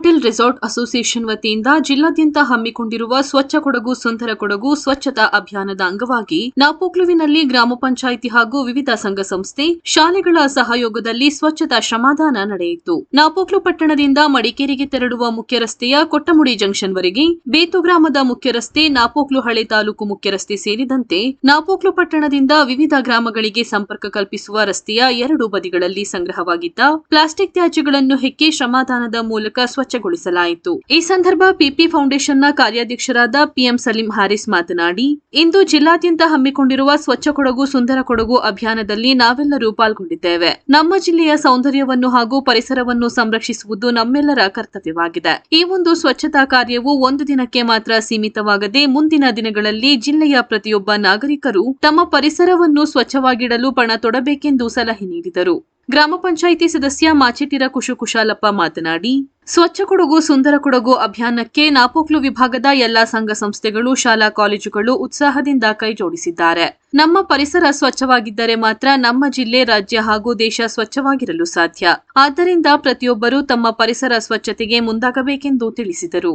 Hotel resort association ವತಿಯಿಂದ ಜಿಲ್ಲಾದ್ಯಂತ ಹಮ್ಮಿಕೊಂಡಿರುವ ಸ್ವಚ್ಛ ಕೊಡಗು ಸುಂದರ ಕೊಡಗು ಸ್ವಚ್ಛತಾ ಅಭಿಯಾನದ ಅಂಗವಾಗಿ ನಾಪೋಕ್ಲುವಿನಲ್ಲಿ ಗ್ರಾಮ ಪಂಚಾಯಿತಿ ಹಾಗೂ ವಿವಿಧ ಸಂಘ ಸಂಸ್ಥೆ ಶಾಲೆಗಳ ಸಹಯೋಗದಲ್ಲಿ ಸ್ವಚ್ಛತಾ ಶ್ರಮದಾನ ನಡೆಯಿತು. ನಾಪೋಕ್ಲು ಪಟ್ಟಣದಿಂದ ಮಡಿಕೇರಿಗೆ ತೆರಳುವ ಮುಖ್ಯ ರಸ್ತೆಯ ಕೊಟ್ಟಮುಡಿ ಜಂಕ್ಷನ್ ವರೆಗೆ ಬೇತು ಗ್ರಾಮದ ಮುಖ್ಯ ರಸ್ತೆ ನಾಪೋಕ್ಲು ಹಳೆ ತಾಲೂಕು ಮುಖ್ಯ ರಸ್ತೆ ಸೇರಿದಂತೆ ನಾಪೋಕ್ಲು ಪಟ್ಟಣದಿಂದ ವಿವಿಧ ಗ್ರಾಮಗಳಿಗೆ ಸಂಪರ್ಕ ಕಲ್ಪಿಸುವ ರಸ್ತೆಯ ಎರಡು ಬದಿಗಳಲ್ಲಿ ಸಂಗ್ರಹವಾಗಿದ್ದ ಪ್ಲಾಸ್ಟಿಕ್ ತ್ಯಾಜ್ಯಗಳನ್ನು ಹೆಕ್ಕಿ ಶ್ರಮದಾನದ ಮೂಲಕ ಸ್ವಚ್ಛಗೊಳಿಸಲಾಯಿತು. ಈ ಸಂದರ್ಭ ಪಿಪಿ ಫೌಂಡೇಶನ್ನ ಕಾರ್ಯಾಧ್ಯಕ್ಷರಾದ ಪಿಎಂ ಸಲೀಂ ಹಾರಿಸ್ ಮಾತನಾಡಿ, ಇಂದು ಜಿಲ್ಲಾದ್ಯಂತ ಹಮ್ಮಿಕೊಂಡಿರುವ ಸ್ವಚ್ಛ ಕೊಡಗು, ಸುಂದರ ಕೊಡಗು ಅಭಿಯಾನದಲ್ಲಿ ನಾವೆಲ್ಲರೂ ಪಾಲ್ಗೊಂಡಿದ್ದೇವೆ. ನಮ್ಮ ಜಿಲ್ಲೆಯ ಸೌಂದರ್ಯವನ್ನು ಹಾಗೂ ಪರಿಸರವನ್ನು ಸಂರಕ್ಷಿಸುವುದು ನಮ್ಮೆಲ್ಲರ ಕರ್ತವ್ಯವಾಗಿದೆ. ಈ ಒಂದು ಸ್ವಚ್ಛತಾ ಕಾರ್ಯವು ಒಂದು ದಿನಕ್ಕೆ ಮಾತ್ರ ಸೀಮಿತವಾಗದೆ ಮುಂದಿನ ದಿನಗಳಲ್ಲಿ ಜಿಲ್ಲೆಯ ಪ್ರತಿಯೊಬ್ಬ ನಾಗರಿಕರು ತಮ್ಮ ಪರಿಸರವನ್ನು ಸ್ವಚ್ಛವಾಗಿಡಲು ಪಣ ತೊಡಬೇಕೆಂದು ಸಲಹೆ ನೀಡಿದರು. ಗ್ರಾಮ ಪಂಚಾಯಿತಿ ಸದಸ್ಯ ಮಾಚಿಟಿರ ಕುಶು ಕುಶಾಲಪ್ಪ ಮಾತನಾಡಿ, ಸ್ವಚ್ಛ ಕೊಡಗು, ಸುಂದರ ಕೊಡಗು ಅಭಿಯಾನಕ್ಕೆ ನಾಪೋಕ್ಲು ವಿಭಾಗದ ಎಲ್ಲಾ ಸಂಘ ಸಂಸ್ಥೆಗಳು, ಶಾಲಾ ಕಾಲೇಜುಗಳು ಉತ್ಸಾಹದಿಂದ ಕೈಜೋಡಿಸಿದ್ದಾರೆ. ನಮ್ಮ ಪರಿಸರ ಸ್ವಚ್ಛವಾಗಿದ್ದರೆ ಮಾತ್ರ ನಮ್ಮ ಜಿಲ್ಲೆ, ರಾಜ್ಯ ಹಾಗೂ ದೇಶ ಸ್ವಚ್ಛವಾಗಿರಲು ಸಾಧ್ಯ. ಆದ್ದರಿಂದ ಪ್ರತಿಯೊಬ್ಬರೂ ತಮ್ಮ ಪರಿಸರ ಸ್ವಚ್ಛತೆಗೆ ಮುಂದಾಗಬೇಕೆಂದು ತಿಳಿಸಿದರು.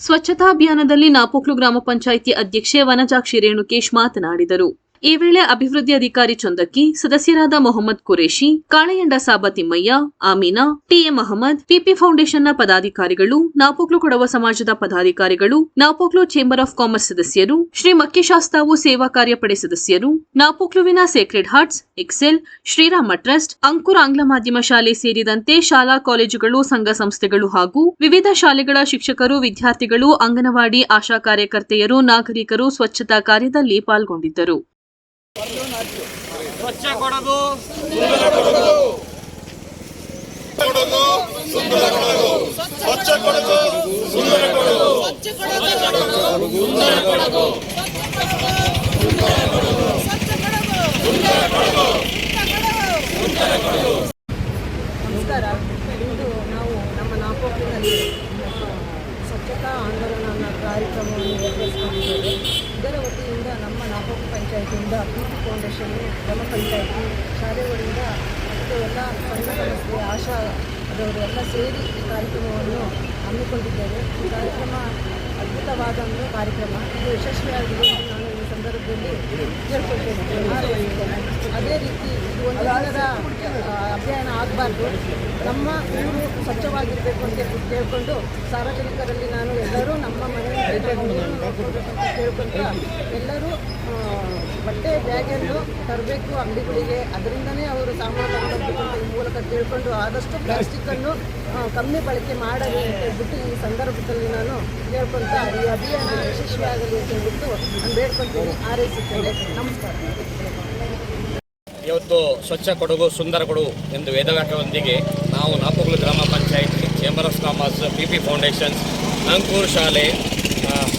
ಸ್ವಚ್ಛತಾ ಅಭಿಯಾನದಲ್ಲಿ ನಾಪೋಕ್ಲು ಗ್ರಾಮ ಪಂಚಾಯಿತಿ ಅಧ್ಯಕ್ಷೆ ವನಜಾಕ್ಷಿ ರೇಣುಕೇಶ್ ಮಾತನಾಡಿದರು. ಈ ವೇಳೆ ಅಭಿವೃದ್ಧಿ ಅಧಿಕಾರಿ ಚಂದಕ್ಕಿ ಸದಸ್ಯರಾದ Mohammed Qureshi Kaleyanda Saba Thimmaiah, Amina, T A Mohammed P P ಫೌಂಡೇಶನ್ನ ಪದಾಧಿಕಾರಿಗಳು, ನಾಪೋಕ್ಲು ಕೊಡವ ಸಮಾಜದ ಪದಾಧಿಕಾರಿಗಳು, ನಾಪೋಕ್ಲು ಚೇಂಬರ್ ಆಫ್ ಕಾಮರ್ಸ್ ಸದಸ್ಯರು, ಶ್ರೀ ಮಕ್ಕಿಶಾಸ್ತಾವು ಸೇವಾ ಕಾರ್ಯಪಡೆ ಸದಸ್ಯರು, ನಾಪೋಕ್ಲುವಿನ sacred hearts, excel, Shrirama trust, Ankur ಆಂಗ್ಲ ಮಾಧ್ಯಮ ಶಾಲೆ ಸೇರಿದಂತೆ ಶಾಲಾ ಕಾಲೇಜುಗಳು, ಸಂಘ ಸಂಸ್ಥೆಗಳು ಹಾಗೂ ವಿವಿಧ ಶಾಲೆಗಳ ಶಿಕ್ಷಕರು, ವಿದ್ಯಾರ್ಥಿಗಳು, ಅಂಗನವಾಡಿ ಆಶಾ ಕಾರ್ಯಕರ್ತೆಯರು, ನಾಗರಿಕರು ಸ್ವಚ್ಛತಾ ಕಾರ್ಯದಲ್ಲಿ ಪಾಲ್ಗೊಂಡಿದ್ದರು. ಸ್ವಚ್ಛ ಕೊಡಗು ಕೊಡಗು ಸುಂದರ ಕೊಡಗು ಸ್ವಚ್ಛ ಕೊಡಗು ಸುಂದರ ಕೊಡಗು ನಮಸ್ಕಾರ. ಇಂದು ನಾವು ನಮ್ಮ ನಾಪೋಕ್ಲಿನಲ್ಲಿ ಸ್ವಚ್ಛತಾ ಆಂದೋಲನ ಅನ್ನೋ ಕಾರ್ಯಕ್ರಮವನ್ನು ನಿರ್ವಹಿಸಿಕೊಂಡಿದ್ದೇವೆ. ಇದರ ವತಿಯಿಂದ ನಮ್ಮ ನಾಪೋಕ ಪಂಚಾಯತಿಯಿಂದ ಪ್ರೀತಿ ಫೌಂಡೇಶನ್, ಗ್ರಾಮ ಪಂಚಾಯತಿ, ಶಾಲೆಗಳಿಂದ ಮತ್ತು ಎಲ್ಲ ಸಂಘ ಸಂಸ್ಥೆ ಆಶಾ ಅದವರು ಎಲ್ಲ ಸೇರಿ ಈ ಕಾರ್ಯಕ್ರಮವನ್ನು ಹಮ್ಮಿಕೊಂಡಿದ್ದೇವೆ. ಈ ಕಾರ್ಯಕ್ರಮ ಅದ್ಭುತವಾದ ಒಂದು ಕಾರ್ಯಕ್ರಮ. ಇದು ಯಶಸ್ವಿಯಾಗಿದೆ ಸಂದರ್ಭದಲ್ಲಿ ಅದೇ ರೀತಿ ಇದು ಒಂದು ದಿನದ ಅಭಿಯಾನ ಆಗಬಾರ್ದು. ನಮ್ಮ ಊರು ಸ್ವಚ್ಛವಾಗಿರಬೇಕು ಅಂತ ಕೇಳಿಕೊಂಡು ಸಾರ್ವಜನಿಕರಲ್ಲಿ ನಾನು ಎಲ್ಲರೂ ನಮ್ಮ ಮನೆಯಲ್ಲಿ ಅಂತ ಎಲ್ಲರೂ ಬಟ್ಟೆ ಬ್ಯಾಗನ್ನು ತರಬೇಕು ಅಂಗಡಿಗಳಿಗೆ. ಅದರಿಂದನೇ ಅವರು ಸಾಮಾನು ತಗೊಂಡೋಗ್ಬೇಕು ಈ ಮೂಲಕ ಕೇಳಿಕೊಂಡು ಆದಷ್ಟು ಪ್ಲಾಸ್ಟಿಕ್ಕನ್ನು ಕಮ್ಮಿ ಬಳಕೆ ಮಾಡಲಿ ಅಂತ ಹೇಳ್ಬಿಟ್ಟು ಈ ಸಂದರ್ಭದಲ್ಲಿ ನಾನು ಕೇಳ್ಕೊಂತ ಈ ಅಭಿಯಾನ ಯಶಸ್ವಿಯಾಗಲಿ ಅಂತ ಹೇಳ್ಬಿಟ್ಟು ಬೇಡ್ಕೊಳ್ತೀನಿ. ನಮಸ್ಕಾರ. ಇವತ್ತು ಸ್ವಚ್ಛ ಕೊಡಗು, ಸುಂದರ ಕೊಡಗು ಎಂದು ವೇದವಾಕ್ಯದೊಂದಿಗೆ ನಾವು ನಾಪೋಗ್ಲು ಗ್ರಾಮ panchayat chamber of commerce P P foundations Nankuru ಶಾಲೆ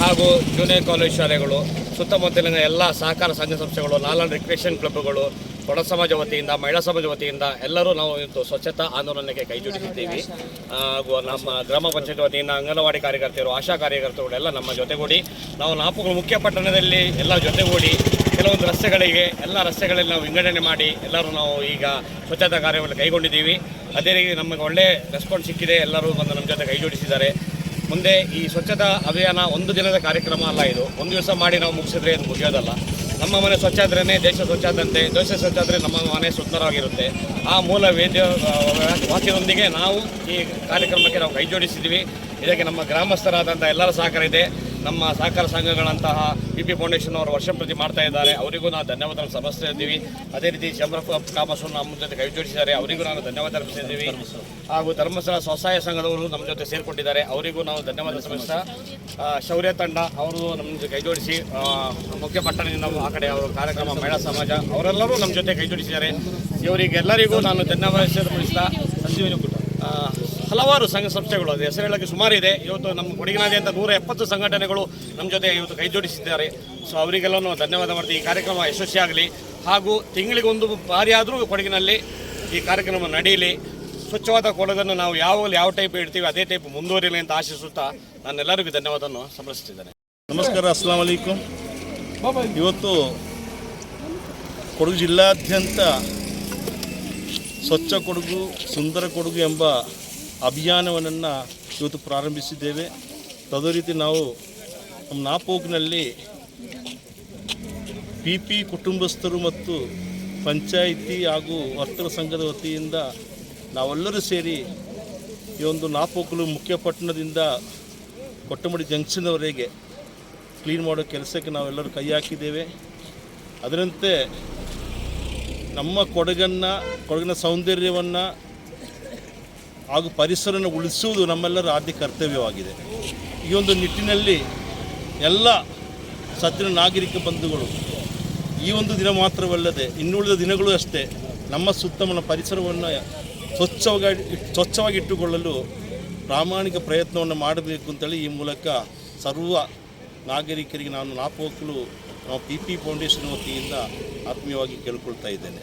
ಹಾಗೂ ಜೂನಿಯರ್ ಕಾಲೇಜ್ ಶಾಲೆಗಳು, ಸುತ್ತಮುತ್ತಲಿನ ಎಲ್ಲ ಸಹಕಾರ ಸಂಘ ಸಂಸ್ಥೆಗಳು ಲಾಲನ್ ರಿಕ್ರಿಯೇಷನ್ ಕ್ಲಬ್ಗಳು ಕೊಡ ಸಮಾಜ ವತಿಯಿಂದ, ಮಹಿಳಾ ಸಮಾಜ ವತಿಯಿಂದ ಎಲ್ಲರೂ ನಾವು ಇವತ್ತು ಸ್ವಚ್ಛತಾ ಆಂದೋಲನಕ್ಕೆ ಕೈ ಜೋಡಿಸಿದ್ದೀವಿ. ಹಾಗೂ ನಮ್ಮ ಗ್ರಾಮ ಪಂಚಾಯತ್ ವತಿಯಿಂದ ಅಂಗನವಾಡಿ ಕಾರ್ಯಕರ್ತರು ಆಶಾ ಕಾರ್ಯಕರ್ತರು ಎಲ್ಲ ನಮ್ಮ ಜೊತೆಗೂಡಿ ನಾವು ನಾಪುಗಳು ಮುಖ್ಯ ಪಟ್ಟಣದಲ್ಲಿ ಎಲ್ಲ ಜೊತೆಗೂಡಿ ಕೆಲವೊಂದು ರಸ್ತೆಗಳಿಗೆ, ಎಲ್ಲ ರಸ್ತೆಗಳಲ್ಲಿ ನಾವು ವಿಂಗಡಣೆ ಮಾಡಿ ಎಲ್ಲರೂ ನಾವು ಈಗ ಸ್ವಚ್ಛತಾ ಕಾರ್ಯವನ್ನು ಕೈಗೊಂಡಿದ್ದೀವಿ. ಅದೇ ರೀತಿ ನಮಗೆ ಒಳ್ಳೆ ರೆಸ್ಪಾನ್ಸ್ ಸಿಕ್ಕಿದೆ, ಎಲ್ಲರೂ ಬಂದು ನಮ್ಮ ಜೊತೆ ಕೈ ಜೋಡಿಸಿದ್ದಾರೆ. ಮುಂದೆ ಈ ಸ್ವಚ್ಛತಾ ಅಭಿಯಾನ ಒಂದು ದಿನದ ಕಾರ್ಯಕ್ರಮ ಅಲ್ಲ ಇದು. ಒಂದು ದಿವಸ ಮಾಡಿ ನಾವು ಮುಗಿಸಿದ್ರೆ ಅದು ಮುಗಿಯೋದಲ್ಲ. ನಮ್ಮ ಮನೆ ಸ್ವಚ್ಛ ಆದ್ರೇ ದೇಶ ಸ್ವಚ್ಛ ಆದಂತೆ, ದೇಶ ಸ್ವಚ್ಛ ಆದರೆ ನಮ್ಮ ಮನೆ ಸುಂದರವಾಗಿರುತ್ತೆ. ಆ ಮೂಲ ವೇದ್ಯ ವಾಕ್ಯದೊಂದಿಗೆ ನಾವು ಈ ಕಾರ್ಯಕ್ರಮಕ್ಕೆ ನಾವು ಕೈ ಜೋಡಿಸಿದ್ದೀವಿ. ಇದಕ್ಕೆ ನಮ್ಮ ಗ್ರಾಮಸ್ಥರಾದಂಥ ಎಲ್ಲರ ಸಹಕಾರ ಇದೆ. ನಮ್ಮ ಸಹಕಾರ ಸಂಘಗಳಂತಹ ಪಿ ಪಿ ಫೌಂಡೇಶನ್ ಅವರು ವರ್ಷ ಪ್ರತಿ ಮಾಡ್ತಾ ಇದ್ದಾರೆ. ಅವರಿಗೂ ನಾವು ಧನ್ಯವಾದ ಸಮಸ್ಯೆ ಇದ್ದೀವಿ ಅದೇ ರೀತಿ ಚಂದ್ರ ಆಫ್ ಕಾಮರ್ಸ್ ನಮ್ಮ ಜೊತೆ ಕೈ ಜೋಡಿಸಿದ್ದಾರೆ. ಅವರಿಗೂ ನಾನು ಧನ್ಯವಾದ ಅರ್ಪಿಸಿದ್ದೀವಿ ಹಾಗೂ ಧರ್ಮಸ್ಥಳ ಸ್ವಸಹಾಯ ಸಂಘದವರು ನಮ್ಮ ಜೊತೆ ಸೇರಿಕೊಂಡಿದ್ದಾರೆ. ಅವರಿಗೂ ನಾವು ಧನ್ಯವಾದ ಸಲ್ಲಿಸ್ತಾ ಶೌರ್ಯ ತಂಡ ಅವರು ನಮ್ಮ ಜೊತೆ ಕೈ ಜೋಡಿಸಿ ಮುಖ್ಯ ಪಟ್ಟಣದಿಂದ ನಾವು ಆ ಕಡೆ ಅವರು ಕಾರ್ಯಕ್ರಮ ಮಹಿಳಾ ಸಮಾಜ ಅವರೆಲ್ಲರೂ ನಮ್ಮ ಜೊತೆ ಕೈ ಜೋಡಿಸಿದ್ದಾರೆ. ಇವರಿಗೆಲ್ಲರಿಗೂ ನಾನು ಧನ್ಯವಾದ ತಿಳಿಸ್ತಾ ಸಂಜೀವಿನಿ ಕುಟ ಆ, ಹಲವಾರು ಸಂಘ ಸಂಸ್ಥೆಗಳು ಅದು ಹೆಸರು ಹೇಳೋಕ್ಕೆ ಸುಮಾರಿದೆ ಇದೆ. ಇವತ್ತು ನಮ್ಮ ಕೊಡಗಿನಾದ್ಯಂತ ನೂರ ಎಪ್ಪತ್ತು ಸಂಘಟನೆಗಳು ನಮ್ಮ ಜೊತೆ ಇವತ್ತು ಕೈ ಜೋಡಿಸಿದ್ದಾರೆ. ಸೊ ಅವರಿಗೆಲ್ಲನೂ ಧನ್ಯವಾದ ಮಾಡ್ತೀವಿ. ಈ ಕಾರ್ಯಕ್ರಮ ಯಶಸ್ವಿಯಾಗಲಿ ಹಾಗೂ ತಿಂಗಳಿಗೊಂದು ಬಾರಿ ಆದರೂ ಕೊಡಗಿನಲ್ಲಿ ಈ ಕಾರ್ಯಕ್ರಮ ನಡೆಯಲಿ ಸ್ವಚ್ಛವಾದ ಕೊಡಗನ್ನು ನಾವು ಯಾವಾಗಲೂ ಯಾವ ಟೈಪ್ ಇಡ್ತೀವಿ ಅದೇ ಟೈಪ್ ಮುಂದುವರಿಯಲಿ ಅಂತ ಆಶಿಸುತ್ತಾ ನಾನೆಲ್ಲರಿಗೂ ಧನ್ಯವಾದವನ್ನು ಸಮರ್ಪಿಸ್ತಿದ್ದೇನೆ ನಮಸ್ಕಾರ ಅಸ್ಲಾಂ ವಲೈಕುಂ ಇವತ್ತು ಕೊಡಗು ಜಿಲ್ಲಾದ್ಯಂತ ಸ್ವಚ್ಛ ಕೊಡಗು ಸುಂದರ ಕೊಡಗು ಎಂಬ ಅಭಿಯಾನವನ್ನು ಇವತ್ತು ಪ್ರಾರಂಭಿಸಿದ್ದೇವೆ. ಅದೇ ರೀತಿ ನಾವು ನಮ್ಮ ನಾಪೋಕ್ನಲ್ಲಿ ಪಿ ಪಿ ಕುಟುಂಬಸ್ಥರು ಮತ್ತು ಪಂಚಾಯಿತಿ ಹಾಗೂ ವರ್ತಕ ಸಂಘದ ವತಿಯಿಂದ ನಾವೆಲ್ಲರೂ ಸೇರಿ ಈ ಒಂದು ನಾಪೋಕಲು ಮುಖ್ಯ ಪಟ್ಟಣದಿಂದ ಕೊಟ್ಟಮಡಿ ಜಂಕ್ಷನ್ವರೆಗೆ ಕ್ಲೀನ್ ಮಾಡೋ ಕೆಲಸಕ್ಕೆ ನಾವೆಲ್ಲರೂ ಕೈ ಹಾಕಿದ್ದೇವೆ. ಅದರಂತೆ ನಮ್ಮ ಕೊಡಗನ್ನು, ಕೊಡಗಿನ ಸೌಂದರ್ಯವನ್ನು ಹಾಗೂ ಪರಿಸರನ ಉಳಿಸುವುದು ನಮ್ಮೆಲ್ಲರ ಆದ್ಯ ಕರ್ತವ್ಯವಾಗಿದೆ. ಈ ಒಂದು ನಿಟ್ಟಿನಲ್ಲಿ ಎಲ್ಲ ಸತ್ತಿನ ನಾಗರಿಕ ಬಂಧುಗಳು ಈ ಒಂದು ದಿನ ಮಾತ್ರವಲ್ಲದೆ ಇನ್ನುಳಿದ ದಿನಗಳು ಅಷ್ಟೇ ನಮ್ಮ ಸುತ್ತಮುತ್ತ ಪರಿಸರವನ್ನು ಸ್ವಚ್ಛವಾಗಿ ಸ್ವಚ್ಛವಾಗಿ ಇಟ್ಟುಕೊಳ್ಳಲು ಪ್ರಾಮಾಣಿಕ ಪ್ರಯತ್ನವನ್ನು ಮಾಡಬೇಕು ಅಂತೇಳಿ ಈ ಮೂಲಕ ಸರ್ವ ನಾಗರಿಕರಿಗೆ ನಾನು ನಾಪೋಕಲು ನಾವು ಪಿ ಪಿ ಫೌಂಡೇಶನ್ ವತಿಯಿಂದ ಆತ್ಮೀಯವಾಗಿ ಕೇಳ್ಕೊಳ್ತಾ ಇದ್ದೇನೆ.